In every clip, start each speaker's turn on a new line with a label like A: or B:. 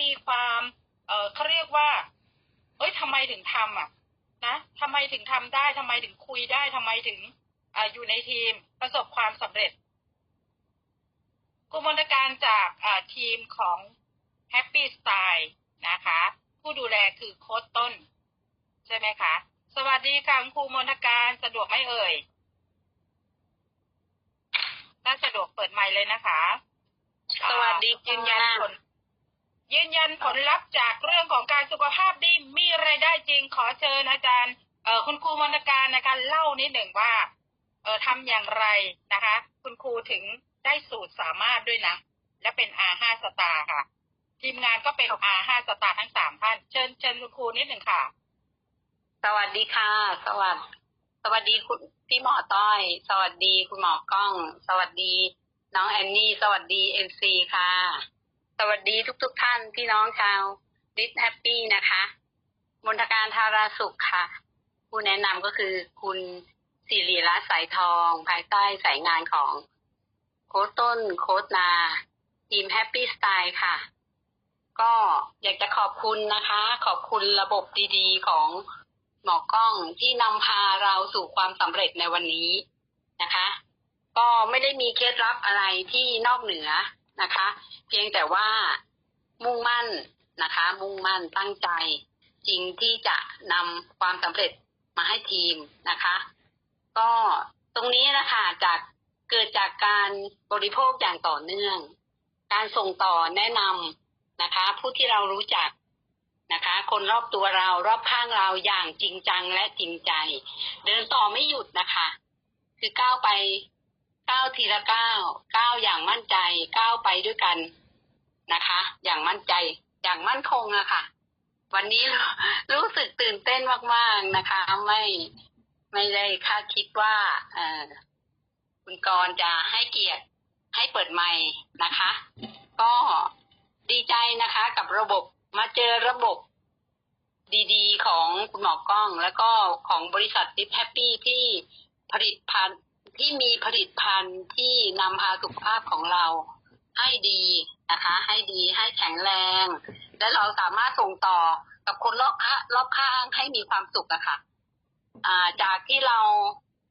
A: มีความ เออเขาเรียกว่า เอ้ยทำไมถึงทำอะ นะทำไมถึงทำได้ทำไมถึงคุยได้ทำไมถึงออยู่ในทีมประสบความสำเร็จกุมนการจากอ่าทีมของ Happy Style นะคะ ผู้ดูแลคือโค้ดต้น ใช่ไหมคะ สวัสดีค่ะคุณครูมนการสะดวกไหมเอ่ยถ้าสะดวกเปิดไมค์เลยนะคะ
B: สวัสดี
A: ยืนยัน
B: ค่ะ
A: ผล ยืนยันผลลัพธ์จากเรื่องของการสุขภาพดีมีไรายได้จริงขอเชิญอาจารย์เอ่อคุณครูมนการนะคะเล่านิดหนึ่งว่าเออทำอย่างไรนะคะ คุณครูถึงได้สูตรสามารถด้วยนะ และเป็น R5 สตาร์ค่ะ ทีมงานก็เป็น R5 สตาร์ทั้งสามท่าน เชิญเชิญคุณครูนิดหนึ่งค่ะ
B: สวัสดีค่ะ สวัสดีสวัสดีคุณพี่หมอต้อย สวัสดีคุณหมอกล้อง สวัสดี น้องแอนนี่ สวัสดีเอ็นซีค่ะส วัสดีทุกๆทท่านพี่น้องชาวดิสแฮปปี้นะคะ มนทการทาราสุขค่ะ ผู้แนะนำก็คือคุณสิริรัตน์สายทอง ภายใต้สายงานของโค้ชต้นโค้ชนา ทีมแฮปปี้สไตล์ค่ะ ก็อยากจะขอบคุณนะคะ ขอบคุณระบบดีๆ ของหมอกล้องที่นำพาเราสู่ความสำเร็จในวันนี้นะคะ ก็ไม่ได้มีเคล็ดลับอะไรที่นอกเหนือ นะคะ เพียงแต่ว่ามุ่งมั่นนะคะ มุ่งมั่นตั้งใจ จริงที่จะนำความสำเร็จมาให้ทีมนะคะ ก็ตรงนี้นะคะจากเกิดจากการบริโภคอย่างต่อเนื่อง การส่งต่อแนะนำนะคะ ผู้ที่เรารู้จักนะคะ คนรอบตัวเรารอบข้างเราอย่างจริงจังและจริงใจ เดินต่อไม่หยุดนะคะ คือก้าวไป ก้าวทีละก้าวก้าวอย่างมั่นใจก้าวไปด้วยกันนะคะ อย่างมั่นใจอย่างมั่นคงอะค่ะ วันนี้รู้สึกตื่นเต้นมากๆนะคะ ไม่ไม่ได้คาดคิดว่าเออคุณกรจะให้เกียรติให้เปิดไมค์นะคะ ก็ดีใจนะคะ กับระบบมาเจอระบบดีๆ ของคุณหมอกล้อง แล้วก็ของบริษัทดิฟแฮปปี้ที่ผลิตภัณฑ์ ที่มีผลิตภัณฑ์ที่นำพาสุขภาพของเราให้ดีนะคะ ให้ดีให้แข็งแรง และเราสามารถส่งต่อกับคนรอบข้างรอบข้างให้มีความสุขอะค่ะอ่าจากที่เรา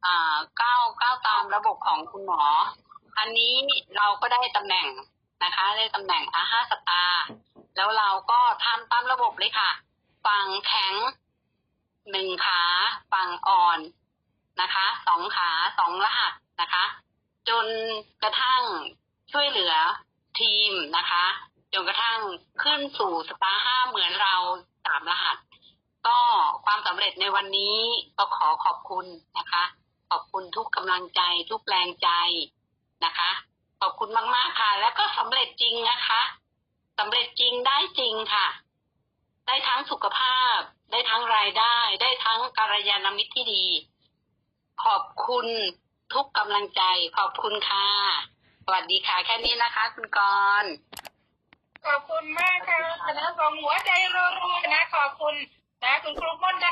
B: อ่าก้าวก้าวตามระบบของคุณหมอ อันนี้เราก็ได้ตำแหน่งนะคะ ได้ตำแหน่งอาห้าสตาร์แล้วเราก็ทำตามระบบเลยค่ะ ฝั่งแข็งหนึ่งขา ฝั่งอ่อน นะคะสองขาสองรหัสนะคะ จนกระทั่งช่วยเหลือทีมนะคะจนกระทั่งขึ้นสู่สตาร์ห้าเหมือนเราสามรหัส ก็ความสำเร็จในวันนี้ก็ขอขอบคุณนะคะ ขอบคุณทุกกำลังใจทุกแรงใจนะคะ ขอบคุณมาก ๆ ค่ะ แล้วก็สำเร็จจริงนะคะสำเร็จจริงได้จริงค่ะ ได้ทั้งสุขภาพ ได้ทั้งรายได้ ได้ทั้งการยานมิตรที่ดี ขอบคุณทุกกำลังใจ ขอบคุณค่ะ สวัสดีค่ะ แค่นี้นะคะ คุณกรณ์
A: ขอบคุณมากค่ะคณะสองหัวใจรัวๆนะ ขอบคุณนะคุณครูมนะคะ